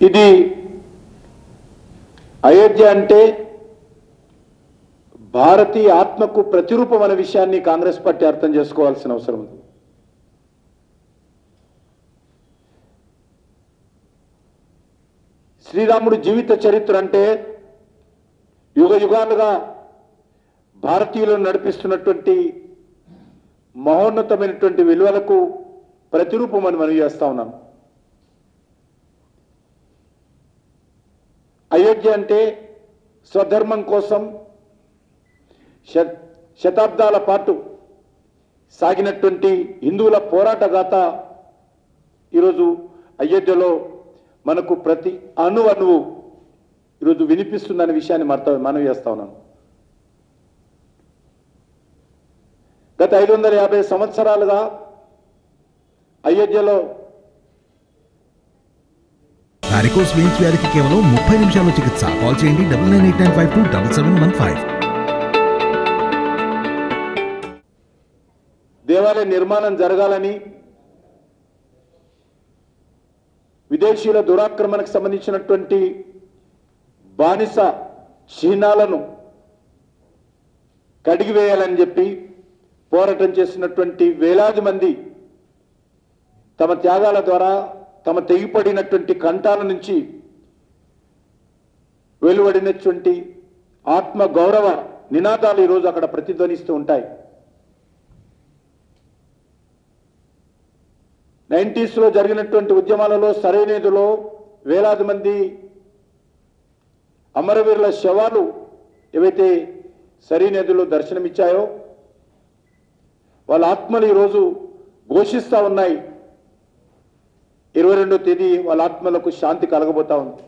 ఇది అయోధ్య అంటే భారతీయ ఆత్మకు ప్రతిరూపం అనే విషయాన్ని కాంగ్రెస్ పార్టీ అర్థం చేసుకోవాల్సిన అవసరం ఉంది. శ్రీరాముడు జీవిత చరిత్ర అంటే యుగ యుగాలుగా భారతీయులను నడిపిస్తున్నటువంటి మహోన్నతమైనటువంటి విలువలకు ప్రతిరూపం అని మనం చేస్తా ఉన్నాం. అయోధ్య అంటే స్వధర్మం కోసం శ- శతాబ్దాల పాటు సాగినటువంటి హిందువుల పోరాట గాథ ఈరోజు అయోధ్యలో మనకు ప్రతి అణు అణువు ఈరోజు వినిపిస్తుందనే విషయాన్ని మర్త మనం చేస్తా ఉన్నాను. గత ఐదు వందల యాభై సంవత్సరాలుగా అయోధ్యలో వారికోస్ వెయిన్స్ వ్యాధికి కేవలం ముప్పై నిమిషాల్లో చికిత్స. కాల్ చేయండి double nine eight nine five two double seven one five. దేవాలయ నిర్మాణం జరగాలని విదేశీయుల దురాక్రమణకు సంబంధించినటువంటి బానిస చిహ్నాలను కడిగివేయాలని చెప్పి పోరాటం చేసినటువంటి వేలాది మంది తమ త్యాగాల ద్వారా తమ తెగిపడినటువంటి కంఠాల నుంచి వెలువడినటువంటి ఆత్మ గౌరవ నినాదాలు ఈరోజు అక్కడ ప్రతిధ్వనిస్తూ ఉంటాయి. నైంటీస్లో జరిగినటువంటి ఉద్యమాలలో సరైనదిలో వేలాది మంది అమరవీరుల శవాలు ఏవైతే సరైనదిలో దర్శనమిచ్చాయో వాళ్ళ ఆత్మలు ఈరోజు ఘోషిస్తూ ఉన్నాయి. ఇరవై రెండో తేదీ వాళ్ళ ఆత్మలకు శాంతి కలగబోతా ఉంది.